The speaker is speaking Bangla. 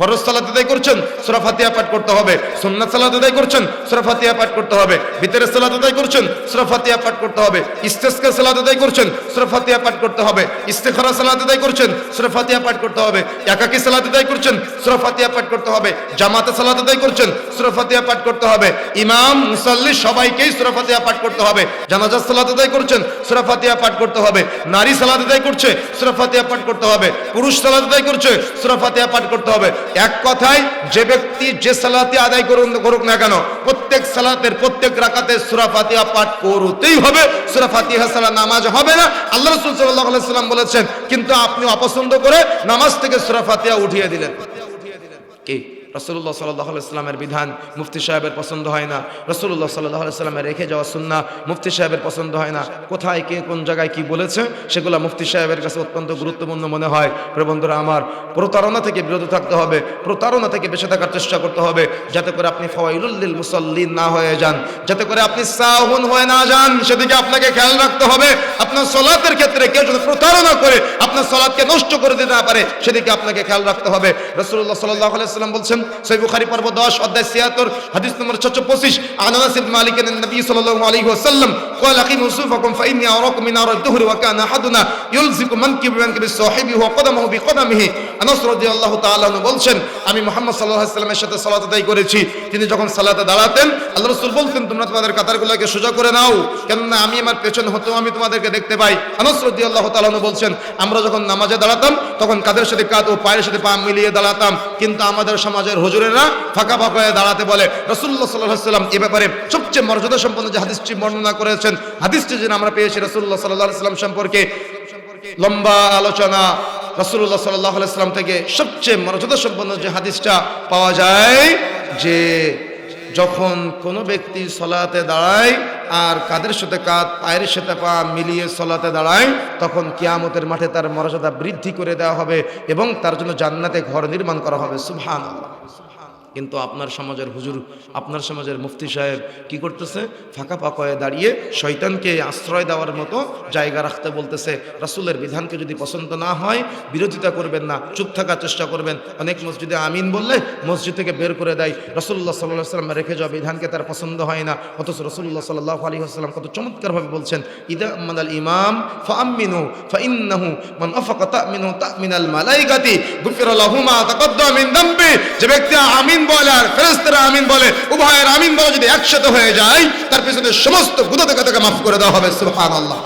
ফরজ সালাত আদায় করছেন সূরা ফাতিহা পাঠ করতে হবে সুন্নাত সালাত আদায় করছেন সূরা ফাতিহা পাঠ করতে হবে ভিতরের সালাত আদায় করছেন সূরা ফাতিহা পাঠ করতে হবে ইস্তেসকা সালাত আদায় করছেন সূরা ফাতিহা পাঠ করতে হবে ইস্তেখারা সালাত আদায় করছেন সূরা ফাতিহা পাঠ করতে হবে একাকী সালাত আদায় করছেন সূরা ফাতিহা পাঠ করতে হবে জামাতে সালাত আদায় করছেন সূরা ফাতিহা পাঠ করতে হবে ইমাম মুসাল্লি সবাইকেই সূরা ফাতিহা পাঠ করতে হবে জানাজা সালাত আদায় করছেন সূরা ফাতিহা পাঠ করতে হবে নারী সালাত আদায় করছে সূরা ফাতিহা পাঠ করতে হবে পুরুষ সালাত আদায় করছে সূরা ফাতিহা পাঠ করতে হবে এক কথায়, যে ব্যক্তি যে সালাতে আদায় করুন করুক না কেন, প্রত্যেক সালাতের প্রত্যেক রাকাতে সুরা ফাতিহা পাঠ করতেই হবে। সুরা ফাতিহা সালা নামাজ হবে না। আল্লাহ রসুল সাল্লাল্লাহু সাল্লাম বলেছেন, কিন্তু আপনি অপছন্দ করে নামাজ থেকে সুরা ফাতিহা উঠিয়ে দিলেন। কি? রসুল্লাহ সাল্লাহ সাল্লামের বিধান মুফতি সাহেবের পছন্দ হয় না। রসুল্লাহ সাল্লাহ সাল্লামের রেখে যাওয়া সুন্না মুফতি সাহেবের পছন্দ হয় না। কোথায়, কে, কোন জায়গায় কি বলেছে, সেগুলো মুফতি সাহেবের কাছে অত্যন্ত গুরুত্বপূর্ণ মনে হয়। প্রিয় বন্ধুরা আমার, প্রতারণা থেকে বিরত থাকতে হবে, প্রতারণা থেকে বেঁচে থাকার চেষ্টা করতে হবে, যাতে করে আপনি ফওয়াইলুল্লিল মুসল্লিন না হয়ে যান। যাতে করে আপনি সাহুন হয়ে না যান, সেদিকে আপনাকে খেয়াল রাখতে হবে। আপনার সলাতের ক্ষেত্রে কেউ যদি প্রতারণা করে, আপনার সলাৎকে নষ্ট করে দিতে না পারে, সেদিকে আপনাকে খেয়াল রাখতে হবে। রসুল্লাহ সাল্লাহ সাল্লাম বলছেন সই বুখারি পর্ব দশ, অধ্যায় ছিয়াত্তর, হাদিস নম্বর ছশো পঁচিশ আনাস ইবনে মালিক নবী সাল্লাল্লাহু আলাইহি ওয়াসাল্লাম قال اقيموا صفوفكم فاني اراكم من نار الدهر وكان احدنا يلزق منكب منكب صاحبه وقدمه بقدمه আনাস রাদিয়াল্লাহু তাআলা আনহু বলছেন আমি মুহাম্মদ সাল্লাল্লাহু আলাইহি সাল্লামের সাথে সালাত আদায় করেছি তিনি যখন সালাতে দাঁড়াতেন আল্লাহ রাসূল বলতেন তোমরা তোমাদের কাতারগুলোকে সোজা করে নাও কেননা আমি আমার পেছন হতেও আমি তোমাদেরকে দেখতে পাই আনাস রাদিয়াল্লাহু তাআলা আনহু বলছেন আমরা যখন নামাজে দাঁড়াতাম তখন কাদের সাথে কাঁধ ও পায়ের সাথে পা মিলিয়ে দাঁড়াতাম কিন্তু আমাদের সমাজের হুজুরেরা ফাঁকা ফাঁকা হয়ে দাঁড়াতে বলে রসুল্লাহ সাল্লাহ সাল্লাম এ ব্যাপারে সবচেয়ে মর্যাদা সম্পন্ন যে হাদিসটি বর্ণনা করেছেন হাদিসটি যেন আমরা পেয়েছি রসুল্লাহ সাল্লাহ সাল্লাম সম্পর্কে। লম্বা আলোচনা রসুল্লাহ সাল্লাহ সাল্লাম থেকে সবচেয়ে মর্যাদা সম্পন্ন যে হাদিসটা পাওয়া যায়, যে যখন কোনো ব্যক্তি সলাতে দাঁড়ায় আর কাদের সাথে কাঁধ পায়ের সাথে পা মিলিয়ে সলাতে দাঁড়ায়, তখন কিয়ামতের মাঠে তার মর্যাদা বৃদ্ধি করে দেওয়া হবে এবং তার জন্য জান্নাতে ঘর নির্মাণ করা হবে। সুবহান কিন্তু আপনার সমাজের হুজুর, আপনার সমাজের মুফতি সাহেব কি করতেছে? ফাঁকা হয়ে দাঁড়িয়ে শয়তানকে আশ্রয় দেওয়ার মতো জায়গা রাখতে বলতেছে। রাসূলের বিধানকে যদি পছন্দ না হয়, বিরোধিতা করবেন না, চুপ থাকার চেষ্টা করবেন। অনেক মসজিদে আমিন বললে মসজিদ থেকে বের করে দেয়। রসুল্লাহ সাল্লাহ সাল্লাম রেখে যাওয়া বিধানকে তার পছন্দ হয় না। অথচ রসুল্লাহ সাল্লাহ আলী আসসালাম কত চমৎকারভাবে বলছেন, ইদা আম্মাদ ইমাম ফাআমিনু ফাইন্নাহু মান আফাকা তামিনু তামিনাল মালাইকাতি গুফিরা লাহু মা যে ব্যক্তি আমিন বলে, আর ফেরেস্তারা আমিন বলে, উভয়ের আমিন বলে যদি একসাথে হয়ে যায়, তার পিছনে সমস্ত গুনাহ কথাকে মাফ করে দেওয়া হবে, সুবহানাল্লাহ।